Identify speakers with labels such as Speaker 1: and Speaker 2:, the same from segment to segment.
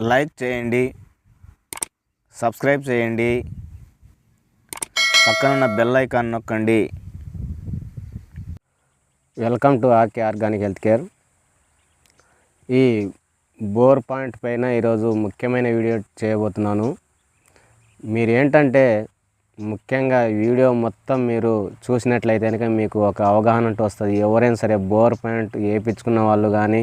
Speaker 1: Like చేయండి subscribe చేయండి పక్కనున్న బెల్ ఐకాన్ నొక్కండి.
Speaker 2: Welcome to RK organic health care. ఈ బోర్ పాయింట్ పైన ఈరోజు ముఖ్యమైన వీడియో చేయబోతున్నాను. మీరు ఏంటంటే ముఖ్యంగా వీడియో మొత్తం మీరు చూసినట్లయితే కనుక మీకు ఒక అవగాహన అంటూ వస్తుంది. ఎవరైనా సరే బోర్ పాయింట్ వేయించుకున్న వాళ్ళు కానీ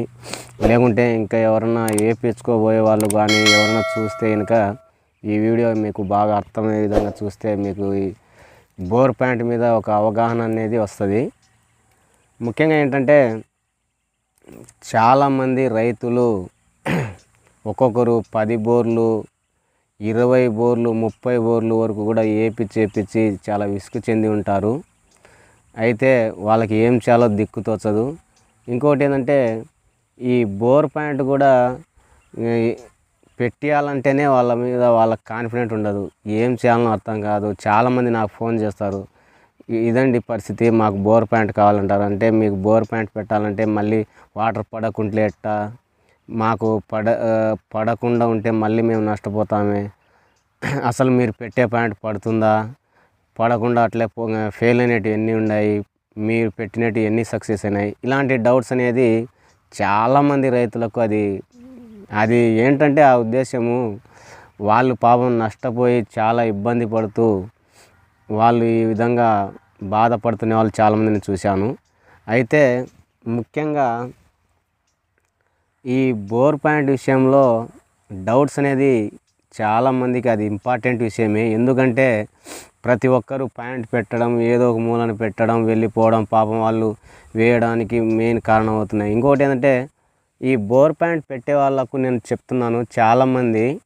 Speaker 2: లేకుంటే ఇంకా ఎవరన్నా వేయించుకోబోయే వాళ్ళు కానీ ఎవరన్నా చూస్తే కనుక ఈ వీడియో మీకు బాగా అర్థమయ్యే విధంగా చూస్తే మీకు ఈ బోర్ పాయింట్ మీద ఒక అవగాహన అనేది వస్తుంది. ముఖ్యంగా ఏంటంటే చాలామంది రైతులు ఒక్కొక్కరు పది బోర్లు ఇరవై బోర్లు ముప్పై బోర్లు వరకు కూడా ఏపి చేపించి చాలా విసుగు చెంది ఉంటారు. అయితే వాళ్ళకి ఏం చేయాలో దిక్కుతోచదు ఇంకోటి ఏంటంటే ఈ బోర్ పాయింట్ కూడా పెట్టాలంటేనే పెట్టియాలంటేనే వాళ్ళ మీద వాళ్ళకి కాన్ఫిడెంట్ ఉండదు. ఏం చేయాలనో అర్థం కాదు. చాలామంది నాకు ఫోన్ చేస్తారు. ఇదండి పరిస్థితి మాకు బోర్ ప్యాంట్ కావాలంటారు. అంటే మీకు బోర్ ప్యాంట్ పెట్టాలంటే మళ్ళీ వాటర్ పడకుంటే ఎట్టా? మాకు పడ పడకుండా ఉంటే మళ్ళీ మేము నష్టపోతామే. అసలు మీరు పెట్టే ప్యాంట్ పడుతుందా? పడకుండా అట్లే ఫెయిల్ అయినట్టు ఎన్ని ఉన్నాయి? మీరు పెట్టినట్టు ఎన్ని సక్సెస్ అయినాయి? ఇలాంటి డౌట్స్ అనేది చాలామంది రైతులకు అది అది ఏంటంటే ఆ ఉద్దేశము. వాళ్ళు పాపం నష్టపోయి చాలా ఇబ్బంది పడుతూ వాళ్ళు ఈ విధంగా బాధపడుతున్న వాళ్ళు చాలామందిని చూశాను. అయితే ముఖ్యంగా ఈ బోర్ పాయింట్ విషయంలో డౌట్స్ అనేది చాలామందికి అది ఇంపార్టెంట్ విషయమే. ఎందుకంటే ప్రతి ఒక్కరూ పాయింట్ పెట్టడం ఏదో ఒక మూలను పెట్టడం వెళ్ళిపోవడం పాపం వాళ్ళు వేయడానికి మెయిన్ కారణం అవుతున్నాయి ఇంకోటి ఏంటంటే ఈ బోర్ ప్యాంట్ పెట్టే వాళ్ళకు నేను చెప్తున్నాను చాలామంది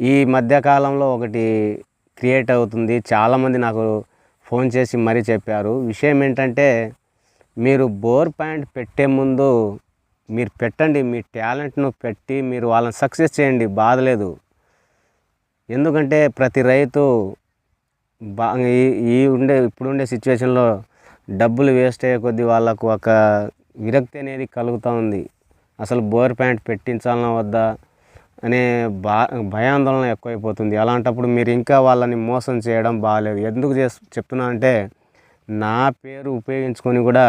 Speaker 2: ఈ మధ్యకాలంలో ఒకటి క్రియేట్ అవుతుంది. చాలామంది నాకు ఫోన్ చేసి మరీ చెప్పారు. విషయం ఏంటంటే మీరు బోర్ ప్యాంట్ పెట్టే ముందు మీరు పెట్టండి మీ టాలెంట్ను పెట్టి మీరు వాళ్ళని సక్సెస్ చేయండి బాధలేదు ఎందుకంటే ప్రతి రైతు బా ఈ ఈ ఉండే ఇప్పుడు ఉండే సిచ్యువేషన్లో డబ్బులు వేస్ట్ అయ్యే కొద్దీ వాళ్ళకు ఒక విరక్తి అనేది కలుగుతూ ఉంది. అసలు బోర్ ప్యాంట్ పెట్టించాలన్నా వద్దా అనే బా భయాందోళన ఎక్కువైపోతుంది. అలాంటప్పుడు మీరు ఇంకా వాళ్ళని మోసం చేయడం బాగాలేదు ఎందుకు చేస్ చెప్తున్నా అంటే నా పేరు ఉపయోగించుకొని కూడా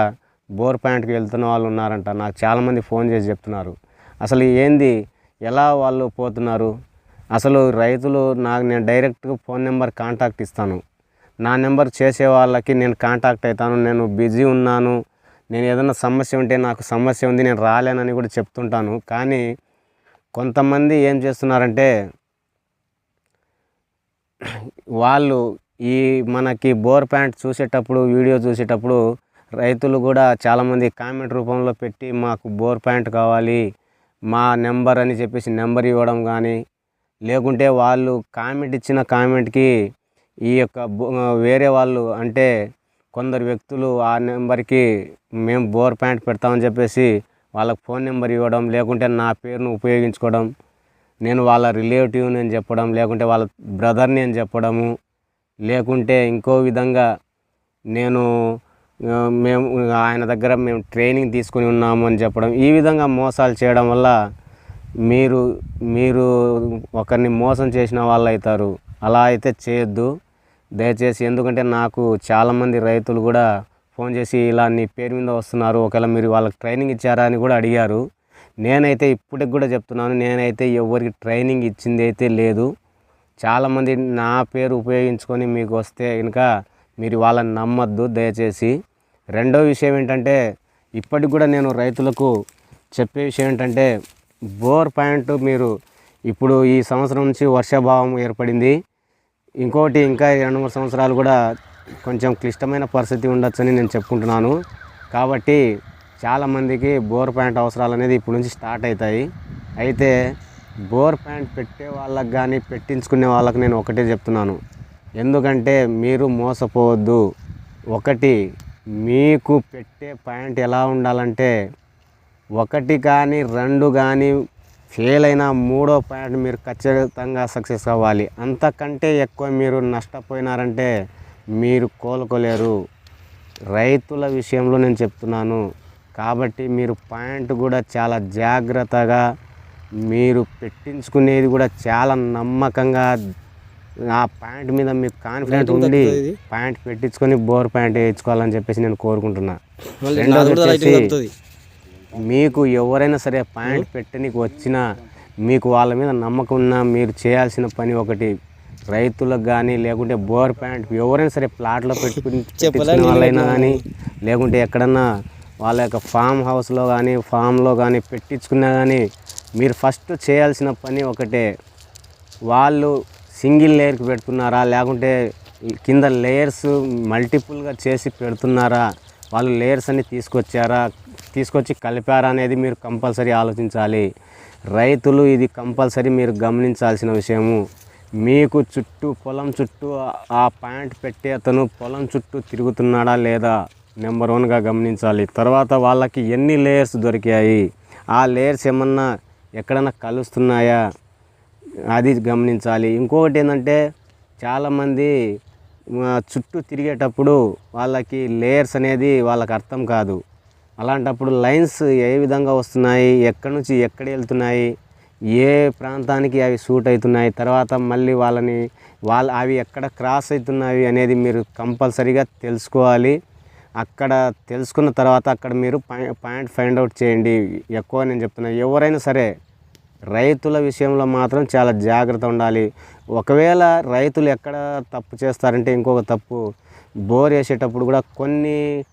Speaker 2: బోర్ ప్యాంట్కి వెళ్తున్న వాళ్ళు ఉన్నారంట. నాకు చాలామంది ఫోన్ చేసి చెప్తున్నారు. అసలు ఏంది? ఎలా వాళ్ళు పోతున్నారు? అసలు రైతులు నాకు నేను డైరెక్ట్గా ఫోన్ నెంబర్ కాంటాక్ట్ ఇస్తాను. నా నెంబర్ చేసే వాళ్ళకి నేను కాంటాక్ట్ అవుతాను నేను బిజీ ఉన్నాను. నేను ఏదైనా సమస్య ఉంటే నాకు సమస్య ఉంది నేను రాలేనని కూడా చెప్తుంటాను. కానీ కొంతమంది ఏం చేస్తున్నారంటే వాళ్ళు ఈ మనకి బోర్ ప్యాంట్ చూసేటప్పుడు వీడియో చూసేటప్పుడు రైతులు కూడా చాలామంది కామెంట్ రూపంలో పెట్టి మాకు బోర్ ప్యాంట్ కావాలి మా నెంబర్ అని చెప్పేసి నెంబర్ ఇవ్వడం కానీ లేకుంటే వాళ్ళు కామెంట్ ఇచ్చిన కామెంట్కి ఈ యొక్క వేరే వాళ్ళు అంటే కొందరు వ్యక్తులు ఆ నెంబర్కి మేము బోర్ ప్యాంట్ పెడతామని చెప్పేసి వాళ్ళకి ఫోన్ నెంబర్ ఇవ్వడం లేకుంటే నా పేరును ఉపయోగించుకోవడం నేను వాళ్ళ రిలేటివ్ని అని చెప్పడం లేకుంటే వాళ్ళ బ్రదర్ని అని చెప్పడము లేకుంటే ఇంకో విధంగా నేను మేము ఆయన దగ్గర మేము ట్రైనింగ్ తీసుకుని ఉన్నాము అని చెప్పడం ఈ విధంగా మోసాలు చేయడం వల్ల మీరు మీరు ఒకరిని మోసం చేసిన వాళ్ళు అవుతారు. అలా అయితే చేయొద్దు. దయచేసి ఎందుకంటే నాకు చాలామంది రైతులు కూడా ఫోన్ చేసి ఇలా నీ పేరు మీద వస్తున్నారు ఒకవేళ మీరు వాళ్ళకి ట్రైనింగ్ ఇచ్చారా అని కూడా అడిగారు. నేనైతే ఇప్పటికి కూడా చెప్తున్నాను నేనైతే ఎవరికి ట్రైనింగ్ ఇచ్చింది అయితే లేదు. చాలామంది నా పేరు ఉపయోగించుకొని మీకు వస్తే ఇంకా మీరు వాళ్ళని నమ్మద్దు దయచేసి. రెండో విషయం ఏంటంటే ఇప్పటికి కూడా నేను రైతులకు చెప్పే విషయం ఏంటంటే బోర్ పాయింట్ మీరు ఇప్పుడు ఈ సంవత్సరం నుంచి వర్షాభావం ఏర్పడింది. ఇంకోటి ఇంకా రెండు మూడు సంవత్సరాలు కూడా కొంచెం క్లిష్టమైన పరిస్థితి ఉండొచ్చని నేను చెప్పుకుంటున్నాను. కాబట్టి చాలామందికి బోర్ ప్యాంట్ అవసరాలు అనేది ఇప్పుడు నుంచి స్టార్ట్ అవుతాయి. అయితే బోర్ ప్యాంట్ పెట్టే వాళ్ళకి కానీ పెట్టించుకునే వాళ్ళకి నేను ఒకటే చెప్తున్నాను. ఎందుకంటే మీరు మోసపోవద్దు. ఒకటి మీకు పెట్టే పాయింట్ ఎలా ఉండాలంటే ఒకటి కానీ రెండు కానీ ఫెయిల్ అయిన మూడో పాయింట్ మీరు ఖచ్చితంగా సక్సెస్ అవ్వాలి. అంతకంటే ఎక్కువ మీరు నష్టపోయినారంటే మీరు కోలుకోలేరు. రైతుల విషయంలో నేను చెప్తున్నాను. కాబట్టి మీరు పాయింట్ కూడా చాలా జాగ్రత్తగా మీరు పెట్టించుకునేది కూడా చాలా నమ్మకంగా ఆ ప్యాంట్ మీద మీకు కాన్ఫిడెంట్
Speaker 3: ఇది.
Speaker 2: ప్యాంట్ పెట్టించుకొని బోర్ ప్యాంట్ వేయించుకోవాలని చెప్పేసి నేను కోరుకుంటున్నా. రెండోది వచ్చేసి మీకు ఎవరైనా సరే పాయింట్ పెట్టనికి వచ్చినా మీకు వాళ్ళ మీద నమ్మకం ఉన్నా మీరు చేయాల్సిన పని ఒకటి రైతులకు కానీ లేకుంటే బోర్ ప్యాంట్ ఎవరైనా సరే ప్లాట్లో పెట్టుకుని వాళ్ళైనా కానీ లేకుంటే ఎక్కడన్నా వాళ్ళ యొక్క ఫామ్ హౌస్లో కానీ ఫామ్లో కానీ పెట్టించుకున్నా కానీ మీరు ఫస్ట్ చేయాల్సిన పని ఒకటే. వాళ్ళు సింగిల్ లేయర్కి పెడుతున్నారా? లేకుంటే కింద లేయర్స్ మల్టిపుల్గా చేసి పెడుతున్నారా? వాళ్ళు లేయర్స్ అన్ని తీసుకొచ్చారా? తీసుకొచ్చి కలిపారా అనేది మీరు కంపల్సరీ ఆలోచించాలి. రైతులు ఇది కంపల్సరీ మీరు గమనించాల్సిన విషయము. మీకు చుట్టూ పొలం చుట్టూ ఆ ప్యాంట్ పెట్టే అతను పొలం చుట్టూ తిరుగుతున్నాడా లేదా? నెంబర్ వన్గా గమనించాలి. తర్వాత వాళ్ళకి ఎన్ని లేయర్స్ దొరికాయి? ఆ లేయర్స్ ఏమన్నా ఎక్కడన్నా కలుస్తున్నాయా? అది గమనించాలి. ఇంకొకటి ఏంటంటే చాలామంది చుట్టూ తిరిగేటప్పుడు వాళ్ళకి లేయర్స్ అనేది వాళ్ళకి అర్థం కాదు. అలాంటప్పుడు లైన్స్ ఏ విధంగా వస్తున్నాయి? ఎక్కడి నుంచి ఎక్కడ వెళ్తున్నాయి? ఏ ప్రాంతానికి అవి సూట్ అవుతున్నాయి? తర్వాత మళ్ళీ వాళ్ళని వాళ్ళ అవి ఎక్కడ క్రాస్ అవుతున్నాయి అనేది మీరు కంపల్సరీగా తెలుసుకోవాలి. అక్కడ తెలుసుకున్న తర్వాత అక్కడ మీరు పాయింట్ ఫైండ్ అవుట్ చేయండి. ఎక్కువ నేను చెప్తున్నా. ఎవరైనా సరే రైతుల విషయంలో మాత్రం చాలా జాగ్రత్త ఉండాలి. ఒకవేళ రైతులు ఎక్కడ తప్పు చేస్తారంటే ఇంకొక తప్పు బోర్ వేసేటప్పుడు కూడా కొన్ని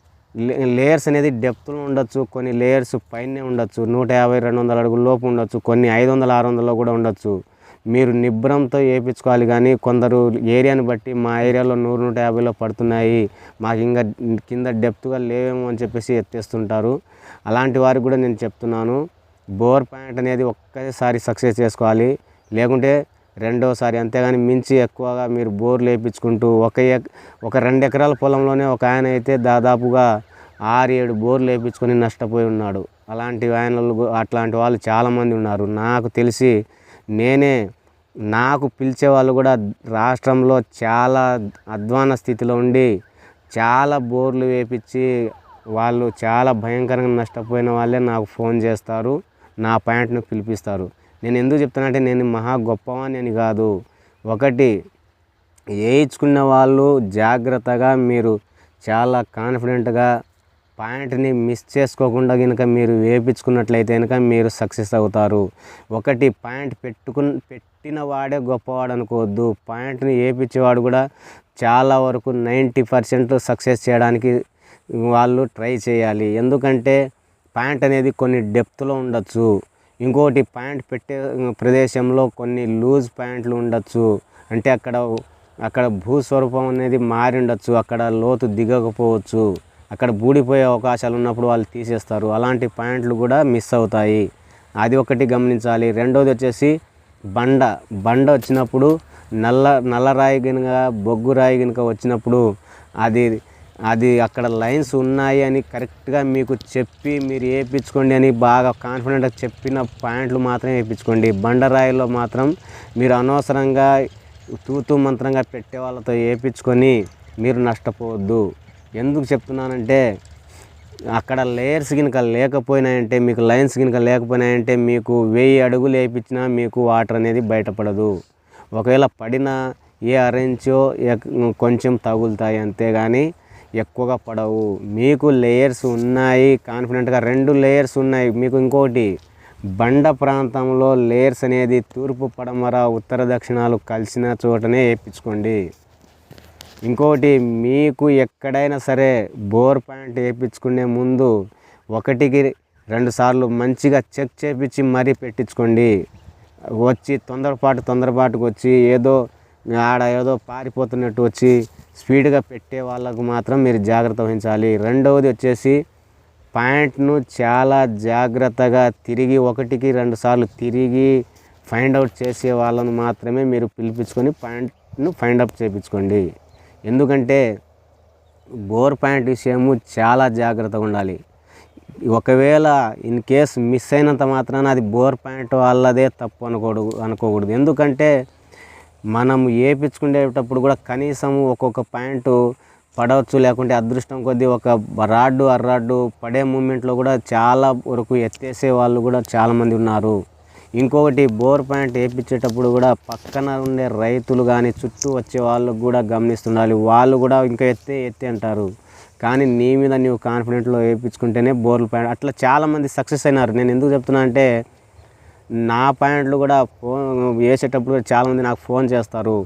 Speaker 2: లేయర్స్ అనేది డెప్త్లో ఉండొచ్చు కొన్ని లేయర్స్ పైనే ఉండొచ్చు. నూట యాభై రెండు వందల అడుగుల లోపు ఉండొచ్చు. కొన్ని ఐదు వందల ఆరు వందలలో కూడా ఉండొచ్చు. మీరు నిబ్రంతో వేయించుకోవాలి కానీ కొందరు ఏరియాని బట్టి మా ఏరియాలో నూరు నూట యాభైలో పడుతున్నాయి. మాకు ఇంకా కింద డెప్త్గా లేవేమో అని చెప్పేసి ఎత్తేస్తుంటారు. అలాంటి వారికి కూడా నేను చెప్తున్నాను. బోర్ పాయింట్ అనేది ఒక్కసారి సక్సెస్ చేసుకోవాలి. లేకుంటే రెండోసారి అంతేగాని మించి ఎక్కువగా మీరు బోర్లు వేయించుకుంటూ ఒక ఎక్ ఒక రెండు ఎకరాల పొలంలోనే ఒక ఆయన అయితే దాదాపుగా ఆరు ఏడు బోర్లు వేయించుకొని నష్టపోయి ఉన్నాడు. అలాంటి ఆయనలు అట్లాంటి వాళ్ళు చాలామంది ఉన్నారు. నాకు తెలిసి నేనే నాకు పిలిచే వాళ్ళు కూడా రాష్ట్రంలో చాలా అధ్వాన స్థితిలో ఉండి చాలా బోర్లు వేపించి వాళ్ళు చాలా భయంకరంగా నష్టపోయిన వాళ్ళే నాకు ఫోన్ చేస్తారు. నా పాయింట్ను పిలిపిస్తారు. నేను ఎందుకు చెప్తానంటే నేను మహా గొప్పవాణి అని కాదు. ఒకటి వేయించుకున్న వాళ్ళు జాగ్రత్తగా మీరు చాలా కాన్ఫిడెంట్గా పాయింట్ని మిస్ చేసుకోకుండా కనుక మీరు వేయించుకున్నట్లయితే కనుక మీరు సక్సెస్ అవుతారు. ఒకటి పాయింట్ పెట్టుకుని పెట్టిన వాడే గొప్పవాడు అనుకోవద్దు. పాయింట్ని వేయించేవాడు కూడా చాలా వరకు నైంటీ పర్సెంట్ సక్సెస్ చేయడానికి వాళ్ళు ట్రై చేయాలి. ఎందుకంటే ప్యాంట్ అనేది కొన్ని డెప్త్లో ఉండొచ్చు. ఇంకోటి ప్యాంట్ పెట్టే ప్రదేశంలో కొన్ని లూజ్ ప్యాంట్లు ఉండొచ్చు. అంటే అక్కడ అక్కడ భూస్వరూపం అనేది మారి ఉండొచ్చు. అక్కడ లోతు దిగకపోవచ్చు. అక్కడ బూడిపోయే అవకాశాలు ఉన్నప్పుడు వాళ్ళు తీసేస్తారు. అలాంటి ప్యాంట్లు కూడా మిస్ అవుతాయి. అది ఒకటి గమనించాలి. రెండోది వచ్చేసి బండ. బండ వచ్చినప్పుడు నల్ల నల్లరాయి కనుక బొగ్గు రాయి కనుక వచ్చినప్పుడు అది అది అక్కడ లైన్స్ ఉన్నాయి అని కరెక్ట్గా మీకు చెప్పి మీరు వేయించుకోండి అని బాగా కాన్ఫిడెంట్గా చెప్పిన పాయింట్లు మాత్రమే వేయించుకోండి. బండరాయిలో మాత్రం మీరు అనవసరంగా తూతూ మంత్రంగా పెట్టే వాళ్ళతో వేయించుకొని మీరు నష్టపోవద్దు. ఎందుకు చెప్తున్నానంటే అక్కడ లేయర్స్ కనుక లేకపోయినాయంటే మీకు లైన్స్ కనుక లేకపోయినాయంటే మీకు వెయ్యి అడుగులు వేయించినా మీకు వాటర్ అనేది బయటపడదు. ఒకవేళ పడినా ఏ అరేంజో కొంచెం తగులుతాయి అంతేగాని ఎక్కువగా పడవు. మీకు లేయర్స్ ఉన్నాయి కాన్ఫిడెంట్గా రెండు లేయర్స్ ఉన్నాయి. మీకు ఇంకోటి బండ ప్రాంతంలో లేయర్స్ అనేది తూర్పు పడమర ఉత్తర దక్షిణాలు కలిసిన చోటనే వేయించుకోండి. ఇంకోటి మీకు ఎక్కడైనా సరే బోర్ పాయింట్ వేయించుకునే ముందు ఒకటికి రెండు సార్లు మంచిగా చెక్ చేపించి మరీ పెట్టించుకోండి. వచ్చి తొందరపాటు తొందరపాటుకు వచ్చి ఏదో ఆడ ఏదో పారిపోతున్నట్టు వచ్చి స్పీడ్గా పెట్టే వాళ్ళకు మాత్రం మీరు జాగ్రత్త వహించాలి. రెండవది వచ్చేసి పాయింట్ను చాలా జాగ్రత్తగా తిరిగి ఒకటికి రెండు సార్లు తిరిగి ఫైండ్ అవుట్ చేసే వాళ్ళను మాత్రమే మీరు పిలిపించుకొని పాయింట్ను ఫైండ్ అవుట్ చేయించుకోండి ఎందుకంటే బోర్ పాయింట్ విషయము చాలా జాగ్రత్తగా ఉండాలి. ఒకవేళ ఇన్ కేస్ మిస్ అయినంత మాత్రాన అది బోర్ పాయింట్ వాళ్ళదే తప్పు అనుకోడు అనుకోకూడదు. ఎందుకంటే మనం వేయించుకునేటప్పుడు కూడా కనీసం ఒక్కొక్క పాయింట్ పడవచ్చు లేకుంటే అదృష్టం కొద్దీ ఒక రాడ్డు అర్రాడ్డు పడే మూమెంట్లో కూడా చాలా వరకు ఎత్తేసే వాళ్ళు కూడా చాలామంది ఉన్నారు. ఇంకొకటి బోర్ పాయింట్ వేయించేటప్పుడు కూడా పక్కన ఉండే రైతులు కానీ చుట్టూ వచ్చే వాళ్ళకు కూడా గమనిస్తుండాలి. వాళ్ళు కూడా ఇంకా ఎత్తే ఎత్తే అంటారు. కానీ నీ మీద నీవు కాన్ఫిడెంట్లో వేయించుకుంటేనే బోర్లు పాయింట్ అట్లా చాలామంది సక్సెస్ అయినారు. నేను ఎందుకు చెప్తున్నా అంటే నా ప్యాంట్లు కూడా ఫోన్ వేసేటప్పుడు చాలామంది నాకు ఫోన్ చేస్తారు.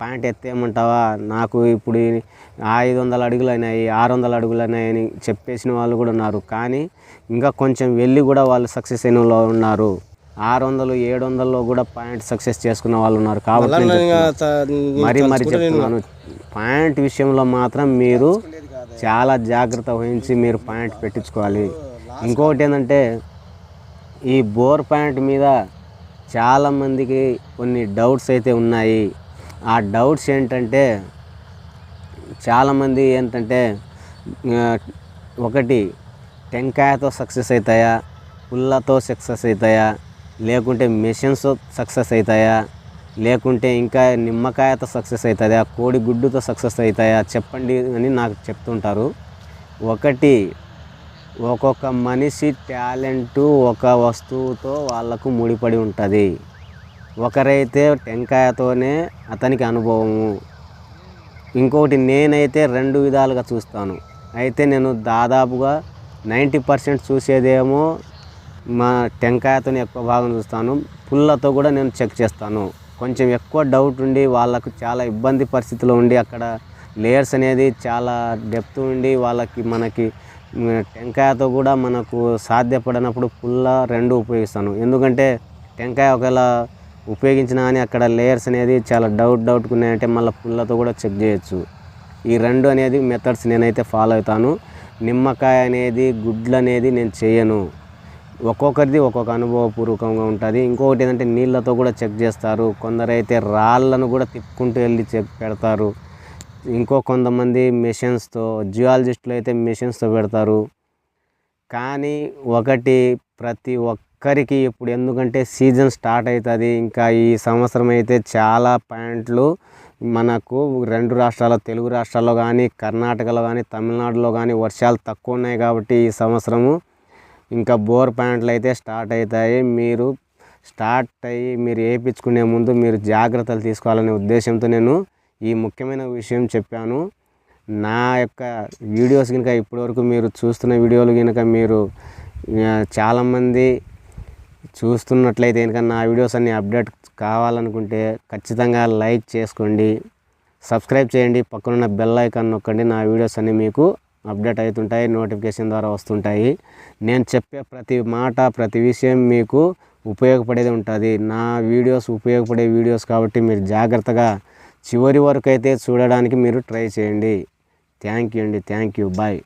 Speaker 2: ప్యాంట్ ఎత్తేయమంటావా? నాకు ఇప్పుడు ఐదు వందల అడుగులు అయినాయి ఆరు వందల అడుగులు అయినాయి అని చెప్పేసిన వాళ్ళు కూడా ఉన్నారు. కానీ ఇంకా కొంచెం వెళ్ళి కూడా వాళ్ళు సక్సెస్ అయిన వాళ్ళు ఉన్నారు. ఆరు వందలు ఏడు వందల్లో కూడా పాయింట్ సక్సెస్ చేసుకున్న వాళ్ళు ఉన్నారు కాబట్టి. మరి మరి చెప్తున్నాను. పాయింట్ విషయంలో మాత్రం మీరు చాలా జాగ్రత్త వహించి మీరు పాయింట్ పెట్టించుకోవాలి. ఇంకొకటి ఏంటంటే ఈ బోర్ పాయింట్ మీద చాలామందికి కొన్ని డౌట్స్ అయితే ఉన్నాయి. ఆ డౌట్స్ ఏంటంటే చాలామంది ఏంటంటే ఒకటి టెంకాయతో సక్సెస్ అవుతాయా పుల్లతో సక్సెస్ అవుతాయా లేకుంటే మెషిన్స్ సక్సెస్ అవుతాయా లేకుంటే ఇంకా నిమ్మకాయతో సక్సెస్ అవుతుందా కోడి గుడ్డుతో సక్సెస్ అవుతాయా చెప్పండి అని నాకు చెప్తుంటారు. ఒకటి ఒక్కొక్క మనిషి టాలెంట్ ఒక వస్తువుతో వాళ్ళకు ముడిపడి ఉంటుంది. ఒకరైతే టెంకాయతోనే అతనికి అనుభవము. ఇంకొకటి నేనైతే రెండు విధాలుగా చూస్తాను. అయితే నేను దాదాపుగా నైంటీ పర్సెంట్ చూసేదేమో మా టెంకాయతోనే ఎక్కువ భాగం చూస్తాను. పుల్లతో కూడా నేను చెక్ చేస్తాను. కొంచెం ఎక్కువ డౌట్ ఉండి వాళ్ళకు చాలా ఇబ్బంది పరిస్థితిలో ఉండి అక్కడ లేయర్స్ అనేది చాలా డెప్త్ ఉండి వాళ్ళకి మనకి టెంకాయతో కూడా మనకు సాధ్యపడినప్పుడు పుల్ల రెండు ఉపయోగిస్తాను. ఎందుకంటే టెంకాయ ఒకవేళ ఉపయోగించినా కానీ అక్కడ లేయర్స్ అనేది చాలా డౌట్ డౌట్గా ఉన్నాయంటే మళ్ళీ పుల్లతో కూడా చెక్ చేయొచ్చు. ఈ రెండు అనేది మెథడ్స్ నేనైతే ఫాలో అవుతాను. నిమ్మకాయ అనేది గుడ్లు అనేది నేను చేయను. ఒక్కొక్కరిది ఒక్కొక్క అనుభవపూర్వకంగా ఉంటుంది. ఇంకొకటి ఏంటంటే నీళ్ళతో కూడా చెక్ చేస్తారు. కొందరైతే రాళ్ళను కూడా తిప్పుకుంటూ వెళ్ళి చెక్ పెడతారు. ఇంకో కొంతమంది మిషన్స్తో జియాలజిస్టులు అయితే మిషన్స్తో పెడతారు. కానీ ఒకటి ప్రతి ఒక్కరికి ఇప్పుడు ఎందుకంటే సీజన్ స్టార్ట్ అవుతుంది ఇంకా ఈ సంవత్సరం అయితే చాలా పాయింట్లు మనకు రెండు రాష్ట్రాల్లో తెలుగు రాష్ట్రాల్లో కానీ కర్ణాటకలో కానీ తమిళనాడులో కానీ వర్షాలు తక్కువ ఉన్నాయి కాబట్టి ఈ సంవత్సరము ఇంకా బోర్ ప్యాంట్లు అయితే స్టార్ట్ అవుతాయి మీరు స్టార్ట్ అయ్యి మీరు వేయించుకునే ముందు మీరు జాగ్రత్తలు తీసుకోవాలనే ఉద్దేశంతో నేను ఈ ముఖ్యమైన విషయం చెప్పాను. నా యొక్క వీడియోస్ కనుక ఇప్పటివరకు మీరు చూస్తున్న వీడియోలు కనుక మీరు చాలామంది చూస్తున్నట్లయితే కనుక నా వీడియోస్ అన్ని అప్డేట్ కావాలనుకుంటే ఖచ్చితంగా లైక్ చేసుకోండి. సబ్స్క్రైబ్ చేయండి. పక్కనున్న బెల్ ఐకాన్ నొక్కండి. నా వీడియోస్ అన్నీ మీకు అప్డేట్ అవుతుంటాయి. నోటిఫికేషన్ ద్వారా వస్తుంటాయి. నేను చెప్పే ప్రతి మాట ప్రతి విషయం మీకు ఉపయోగపడేది ఉంటుంది. నా వీడియోస్ ఉపయోగపడే వీడియోస్ కాబట్టి మీరు జాగ్రత్తగా చివరి వరకు అయితే చూడడానికి మీరు ట్రై చేయండి. థ్యాంక్ యూ అండి. Thank you. బాయ్.